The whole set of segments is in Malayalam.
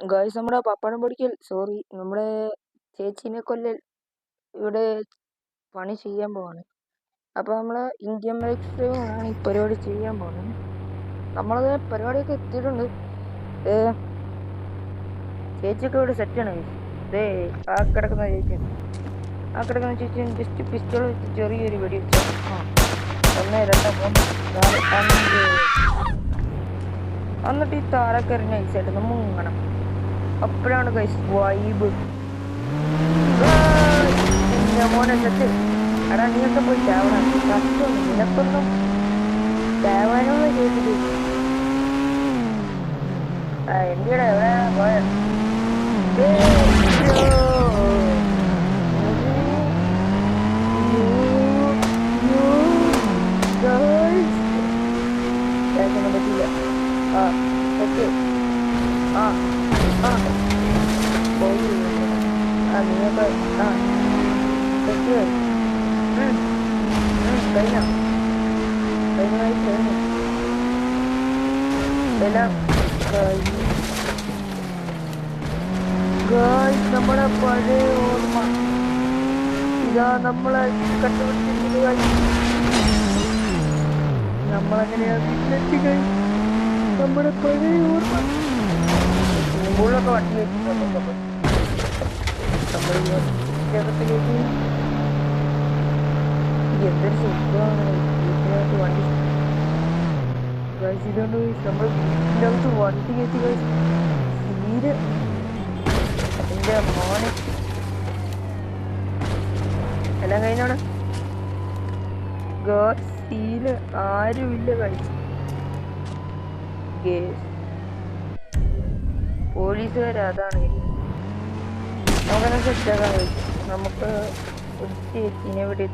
ഗായ്സ് നമ്മുടെ പപ്പടം പൊടിക്കൽ സോറി നമ്മുടെ ചേച്ചീനെ കൊല്ലൽ ഇവിടെ പണി ചെയ്യാൻ പോവാണ്. അപ്പൊ നമ്മൾ ഇന്ത്യൻ ആണ് ഈ പരിപാടി ചെയ്യാൻ പോകുന്നത് നമ്മളത് പരിപാടിയൊക്കെ എത്തിയിട്ടുണ്ട്. ചേച്ചിയൊക്കെ ഇവിടെ സെറ്റാണ് ദേ ആ കിടക്കുന്ന ചേച്ചി. ആ കിടക്കുന്ന ചേച്ചി ജസ്റ്റ് പിസ്റ്റൾ വെച്ച് ചെറിയൊരു വെടി വെച്ചു. ഒന്ന് രണ്ട് എന്നിട്ട് ഈ താരക്കറി നൈസായിട്ട് മുങ്ങണം. അപ്പോഴാണ് ഗൈസ് വൈബ് മോനെ സെറ്റ് എടാ നീയൊക്കെ പോയി ചാവണം കഷ്ടം നിനക്കൊന്നും ചാവാനുള്ള ചെയ്തിട്ട് ആ എന്തിയുടെ എവിടെ പോയ? പറ്റില്ല ആ ഓക്കെ. ആ. ആ പോയി ആ നീയൊക്കെ ആ ഓക്കെ കഴിഞ്ഞ കഴിഞ്ഞായി കഴിഞ്ഞു എല്ലാം കഴിഞ്ഞു ഗായ്സ് നമ്മുടെ പഴയ ഓർമ്മ ഇതാ നമ്മളെ guys. നമ്മളെങ്ങനെയാ വീട്ടിലെത്തി guys. നമ്മുടെ പഴയ ഓർമ്മ സ്കൂളിലൊക്കെ വട്ടി ജഗത്തിലേക്ക് എന്തൊരു സുഖമാണ്. വീട്ടിനകത്ത് വണ്ടി ഇതുകൊണ്ട് നമ്മൾ വീട്ടിനകത്ത് വണ്ടി കയറ്റി ഗൈസ് തീരെ എന്റെ മോനെ. എല്ലാം കഴിഞ്ഞാണ് ഗേൾസ് തീരെ ആരുമില്ല കഴിച്ചു ഗേസ് പോലീസുകാർ അതാണ്. നമുക്കങ്ങനെ സെറ്റാക്കാൻ നമുക്ക് ചേച്ചിനെ ഇവിടെ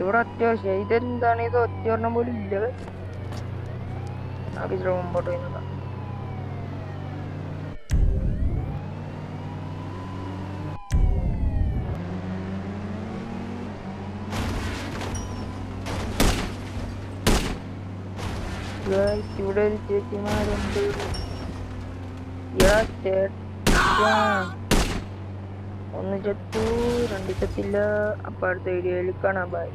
ഇവിടെ അത്യാവശ്യം. ഇതെന്താണ്? ഇത് ഒറ്റ പോലും ഇല്ല. നമുക്ക് ഇതിന് മുമ്പോട്ട് വരുന്നതാണ് ഇവിടെ ഒരു ചേച്ചിമാരുണ്ട്. ഒന്ന് ചത്തു രണ്ട് ചത്തില്ല. അപ്പൊ അടുത്ത വീഡിയോയിൽ കാണാം. ബൈ.